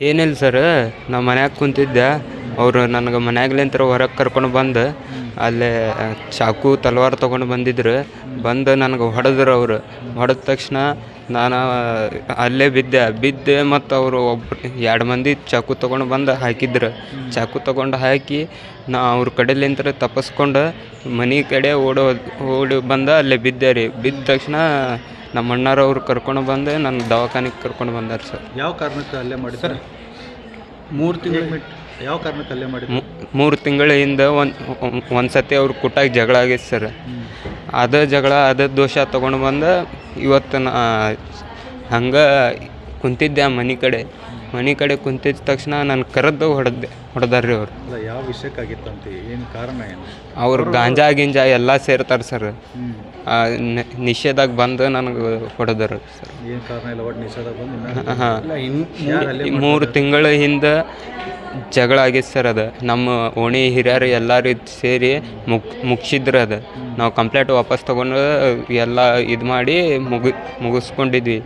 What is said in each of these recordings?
ಏನಿಲ್ಲ ಸರ್ ನಾ ಮನ್ಯಾಗ ಕುಂತಿದ್ದೆ. ಅವರು ನನಗೆ ಮನ್ಯಾಗ್ಲಿಂತ್ರ ಹೊರಗೆ ಕರ್ಕೊಂಡು ಬಂದು. ಅಲ್ಲೇ ಚಾಕು, ತಲ್ವಾರ್ ತೊಗೊಂಡು ಬಂದಿದ್ರು. ಬಂದು ನನಗೆ ಹೊಡೆದ್ರು ಅವರು. ಹೊಡೆದ ತಕ್ಷಣ ನಾನು ಅಲ್ಲೇ ಬಿದ್ದೆ. ಬಿದ್ದೆ ಮತ್ತು ಅವರು ಒಬ್ರು ಎರಡು ಮಂದಿ ಚಾಕು ತೊಗೊಂಡು ಬಂದು ಹಾಕಿದ್ರು. ಚಾಕು ತೊಗೊಂಡು ಹಾಕಿ ನಾ ಅವ್ರ ಕಡೆಲಿಂತ್ರ ತಪ್ಪಿಸ್ಕೊಂಡು ಮನೆ ಕಡೆ ಓಡೋ, ಓಡಿ ಬಂದ ಅಲ್ಲೇ ಬಿದ್ದೆ ರೀ. ಬಿದ್ದ ತಕ್ಷಣ ನಮ್ಮ ಅಣ್ಣಾರವ್ರು ಕರ್ಕೊಂಡು ಬಂದೆ ನನ್ನ ದವಾಖಾನಿಗೆ ಕರ್ಕೊಂಡು ಬಂದಾರ ಸರ್. ಯಾವ ಕಾರಣಕ್ಕೆ ಹಲ್ಲೆ ಸರ್? ಮೂರು ತಿಂಗಳು ಯಾವ ಕಾರಣಕ್ಕೆ ಅಲ್ಲೇ ಮಾಡಿ ಮೂರು ತಿಂಗಳ ಹಿಂದೆ ಒಂದು ಒಂದು ಸತಿ ಅವ್ರ ಕುಟ್ಟಾಗಿ ಜಗಳ ಆಗೈತೆ ಸರ್. ಅದೇ ಜಗಳ ಅದೇ ದೋಷ ತೊಗೊಂಡು ಬಂದು ಇವತ್ತು ನಾ ಹಂಗೆ ಕುಂತಿದ್ದೆ ಆ ಮನೆ ಕಡೆ. ಮನೆ ಕಡೆ ಕುಂತಿದ್ದ ತಕ್ಷಣ ನಾನು ಕರೆದು ಹೊಡೆದೆ ಹೊಡೆದಾರ್ರಿ ಅವ್ರು. ಅಲ್ಲ ಯಾವ ವಿಷಯಕ್ಕಾಗಿತ್ತಂತ ಏನು ಕಾರಣ ಏನು? ಅವ್ರು ಗಾಂಜಾ ಗಿಂಜಾ ಎಲ್ಲ ಸೇರ್ತಾರೆ ಸರ್. ಆ, ನಿ- ನಿಷೇಧಾಗ ಬಂದು ನನಗೆ ಹೊಡೆದರು ಸರ್. ಏನು ಕಾರಣ ಇಲ್ಲ ಒಟ್ಟು ನಿಷೇಧ ಬಂದು ಹಾಂ ಮೂರು ತಿಂಗಳ ಹಿಂದೆ ಜಗಳ ಆಗೈತೆ ಸರ್ ಅದು. ನಮ್ಮ ಓಣಿ ಹಿರಿಯರು ಎಲ್ಲರೂ ಸೇರಿ ಮುಗ್ ಮುಗ್ಸಿದ್ರು ಅದು. ನಾವು ಕಂಪ್ಲೇಂಟ್ ವಾಪಸ್ ತೊಗೊಂಡು ಎಲ್ಲ ಇದು ಮಾಡಿ ಮುಗಿ ಮುಗಿಸ್ಕೊಂಡಿದ್ವಿ.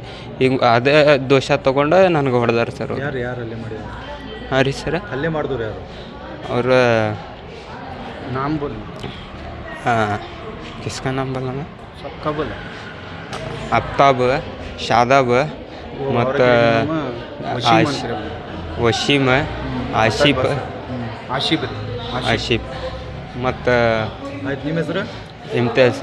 ಈಗ ಅದೇ ದೋಷ ತೊಗೊಂಡು ನನಗೆ ಹೊಡೆದಾರ ಸರ್ ಅವ್ರು. ಯಾರು ಹಾಂ ರೀ ಸರ್. ಅಲ್ಲೇ ಮಾಡಿದ್ರು ಯಾರು? ಅವ್ರ ನಾಮ್ ಬೋಲ್. ಹಾಂ ಕಿಸ್ಕ ನಾಮ್ ಸಕ್ಕಬಲ್. ಅಪ್ತಾಬ್ ಅಫ್ತಾಬ್ ಶಾದಾಬ್ ಮತ್ತು ವಶೀಮ್. ಆಶಿಫ್ ಆಶೀಪ್. ಆಶೀಪ್. ಮತ್ತು ಆಯ್ತು ನಿಮ್ಮ ಹೆಸರು? ಇಮ್ತಿಯಾಜ್.